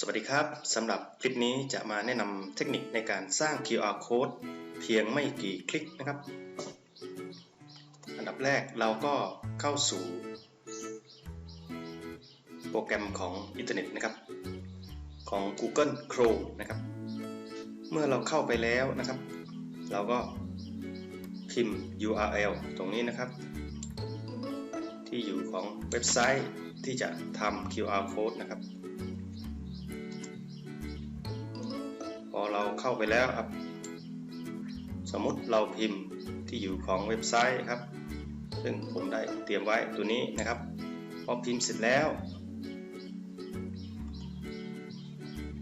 สวัสดีครับ สำหรับคลิปนี้จะมาแนะนำเทคนิคในการสร้าง QR code เพียงไม่กี่คลิกนะครับ อันดับแรกเราก็เข้าสู่ โปรแกรมของอินเทอร์เน็ตนะครับ ของ Google Chrome นะครับ เมื่อเราเข้าไปแล้วนะครับ เราก็พิมพ์ URL ตรงนี้นะครับ ที่อยู่ของเว็บไซต์ที่จะทำ QR code นะครับ อเราเข้าไปแล้วครับ สมมติเราพิมพ์ที่อยู่ของเว็บไซต์ครับ ซึ่งผมได้เตรียมไว้ตัวนี้นะครับพอพิมพ์เสร็จแล้ว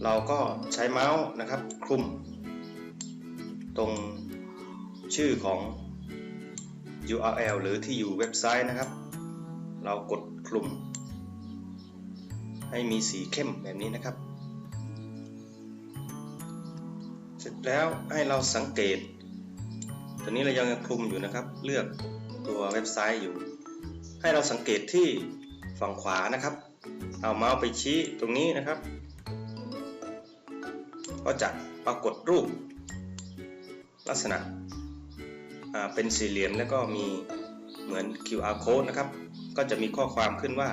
เราก็ใช้เมาส์นะครับ คลุม ตรงชื่อของ URL หรือที่อยู่เว็บไซต์นะครับ เรากดคลุม ให้มีสีเข้มแบบนี้นะครับ แล้วให้เราสังเกต ตัวนี้เรายังคลุมอยู่นะครับ เลือกตัวเว็บไซต์อยู่ ให้เราสังเกตที่ฝั่งขวานะครับ เอาเมาส์ไปชี้ตรงนี้นะครับ ก็จะปรากฏรูป ลักษณะเป็นสี่เหลี่ยมแล้วก็มีเหมือน QR code นะครับ ก็จะมีข้อความขึ้นว่า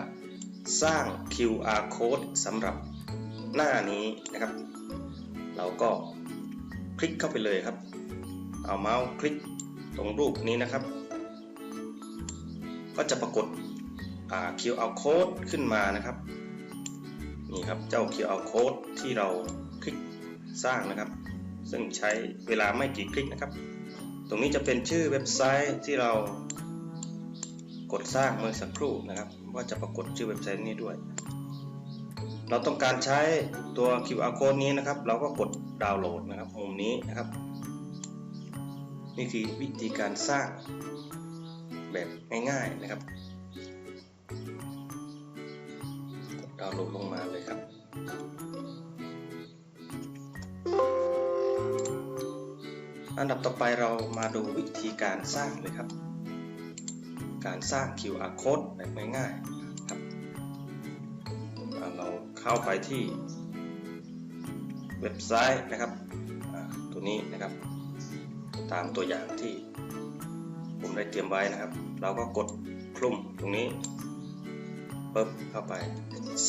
สร้าง QR code สำหรับหน้านี้นะครับ เราก็ ลิกเข้าไปเลยครับ เอาเมาส์คลิกตรงรูปนี้นะครับ ก็จะปรากฏ QR code ขึ้นมานะครับนี่ครับเจ้า QR code ที่เราคลิกสร้างนะครับ ซึ่งใช้เวลาไม่กี่คลิกนะครับ ตรงนี้จะเป็นชื่อเว็บไซต์ที่เรากดสร้างเมื่อสักครู่นะครับ ว่าจะปรากฏชื่อเว็บไซต์นี้ด้วย เราต้องการใช้ตัว QR code นี้นะครับ เราก็กดดาวน์โหลดนะครับมุมนี้นะครับ นี่คือวิธีการสร้างแบบง่ายๆนะครับกดดาวน์โหลดลงมาเลยครับอันดับต่อไปเรามาดูวิธีการสร้างเลยครับ การสร้าง QR code แบบง่ายๆ เข้าไปที่เว็บไซต์นะครับตัวนี้นะครับ ตามตัวอย่างที่ผมได้เตรียมไว้นะครับ เราก็กดคลุมตรงนี้ปึ๊บเข้าไป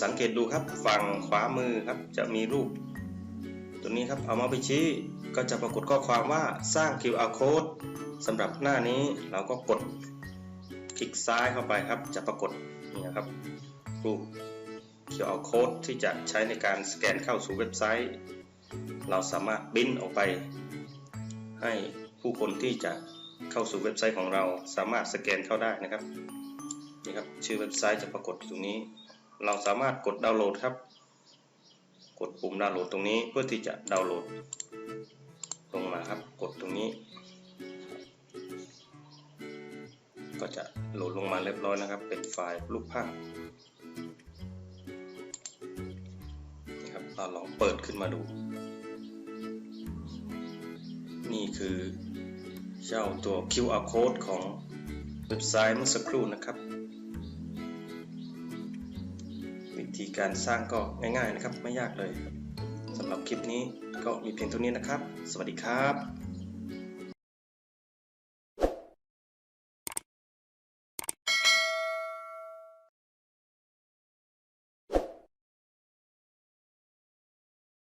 สังเกตดูครับฝั่งขวามือครับจะมีรูป ตัวนี้ครับเอามาไปชี้ก็จะปรากฏข้อความว่าสร้าง QR code สำหรับหน้านี้เราก็กดคลิกซ้ายเข้าไปครับ จะปรากฏนี่นะครับรูป QR code ที่จะใช้ในการสแกนเข้าสู่เว็บไซต์ เราสามารถบินออกไป ให้ผู้คนที่จะเข้าสู่เว็บไซต์ของเราสามารถสแกนเข้าได้นะครับนี่ครับชื่อเว็บไซต์จะปรากฏอยู่ตรงนี้ เราสามารถกดดาวน์โหลดครับ กดปุ่มดาวน์โหลดตรงนี้เพื่อที่จะดาวน์โหลด ลงมาครับกดตรงนี้ ก็จะโหลดลงมาเรียบร้อยนะครับ เป็นไฟล์รูปภาพ เราลองเปิดขึ้นมาดู นี่คือเจ้าตัว QR code ของเว็บไซต์เมื่อสักครู่นะครับ วิธีการสร้างก็ง่ายๆนะครับ ไม่ยากเลยสำหรับคลิปนี้ก็มีเพียงเท่านี้นะครับ สวัสดีครับ